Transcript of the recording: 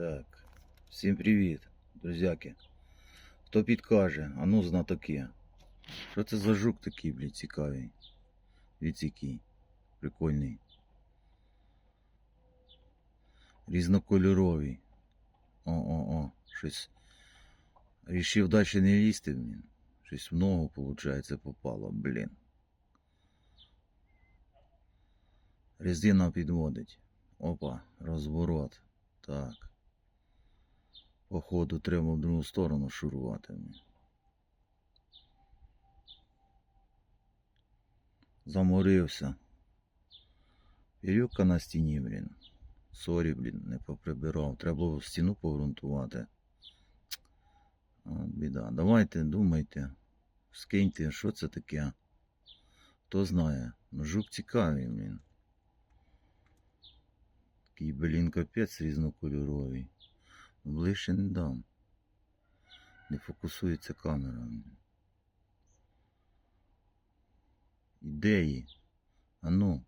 Так. Всім привіт, друзяки. Хто підкаже, а ну знатоки. Що це за жук такий, блядь, цікавий? Який. Прикольний. Різнокольоровий. О-о-о. Щось. Рішив далі не лізти, блін. Щось в ногу, виходить, попало, блін. Резина підводить. Опа, розворот. Так. Походу треба в другу сторону шурувати. Заморився. Вірюка на стіні, блін. Сорі, блін, не поприбирав. Треба було стіну погрунтувати. От біда. Давайте думайте. Скиньте, що це таке. Хто знає. Ну, жук цікавий, блін. Такий, блін, капець різнокольоровий. Ближче не дам. Не фокусується камера. Ідеї. А ну.